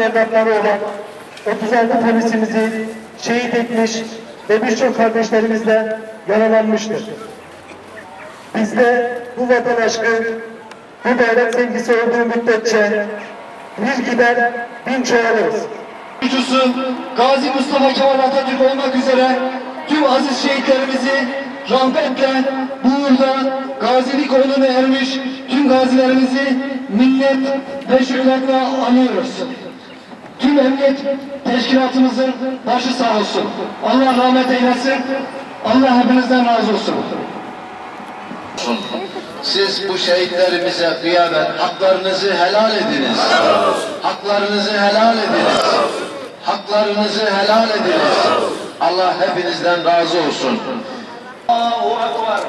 evlatları olan 36 polisimizi şehit etmiş ve birçok kardeşlerimiz de yaralanmıştır. Bizde bu vatan aşkı, bu devlet sevgisi olduğu müddetçe bir gider bin çoğalırız. Kurucusu Gazi Mustafa Kemal Atatürk olmak üzere tüm aziz şehitlerimizi rahmetle, buğurla, gazilik onunu ermiş tüm gazilerimizi minnet ve şükranla anıyoruz. Tüm emniyet teşkilatımızın başı sağ olsun. Allah rahmet eylesin. Allah hepinizden razı olsun. Siz bu şehitlerimize kıyamet haklarınızı helal ediniz. Haklarınızı helal ediniz. Haklarınızı helal ediniz. Allah hepinizden razı olsun. Allahu Ekber.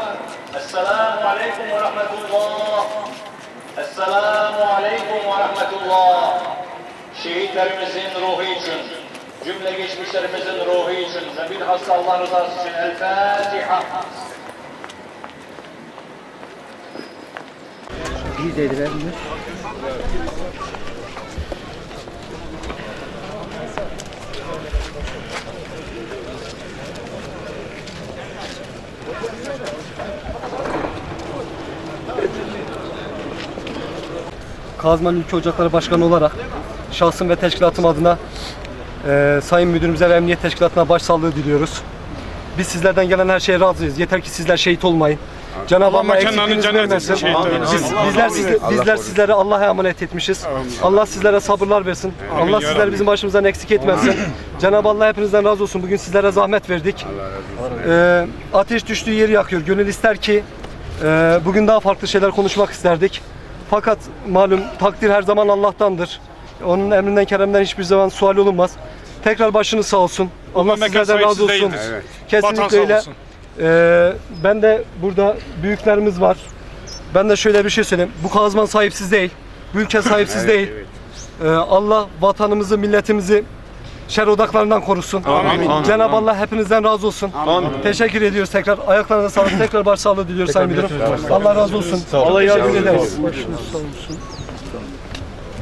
Esselamu Aleyküm ve Rahmetullah. Esselamu Aleyküm. Şehitlerimizin ruhu için, cümle geçmişlerimizin ruhu için ve bilhassa Allah rızası için El Fatiha. Kazman Ülke Ocakları Başkanı olarak şahsım ve teşkilatım adına e, Sayın Müdürümüze ve Emniyet Teşkilatı'na başsağlığı diliyoruz. Biz sizlerden gelen her şeye razıyız. Yeter ki sizler şehit olmayın. Cenab-ı Allah eksikliğinizi vermesin. Biz, bizler, sizle- bizler sizlere Allah'a emanet etmişiz. Allah sizlere sabırlar versin. Allah sizleri bizim başımızdan eksik etmesin. Cenab-ı Allah hepinizden razı olsun. Bugün sizlere zahmet verdik. Ee, ateş düştüğü yeri yakıyor. Gönül ister ki e, bugün daha farklı şeyler konuşmak isterdik. Fakat malum takdir her zaman Allah'tandır. Onun emrinden keremden hiçbir zaman sual olunmaz. Tekrar başınız sağ olsun. Allah memleket sizlerden razı sahipsiz olsun. Vatan sağ Kesinlikle öyle. olsun. Ee, ben de burada büyüklerimiz var. Ben de şöyle bir şey söyleyeyim. Bu kazman sahipsiz değil. Bu ülke sahipsiz değil. Ee, Allah vatanımızı, milletimizi şer odaklarından korusun. Amin. Cenab-ı Allah hepinizden razı olsun. Teşekkür ediyoruz tekrar. Ayaklarınıza sağlık. Tekrar başsağlığı diliyoruz Sayın Müdürüm. Allah razı olsun. Allah yardım ederiz. Başınız sağ olsun.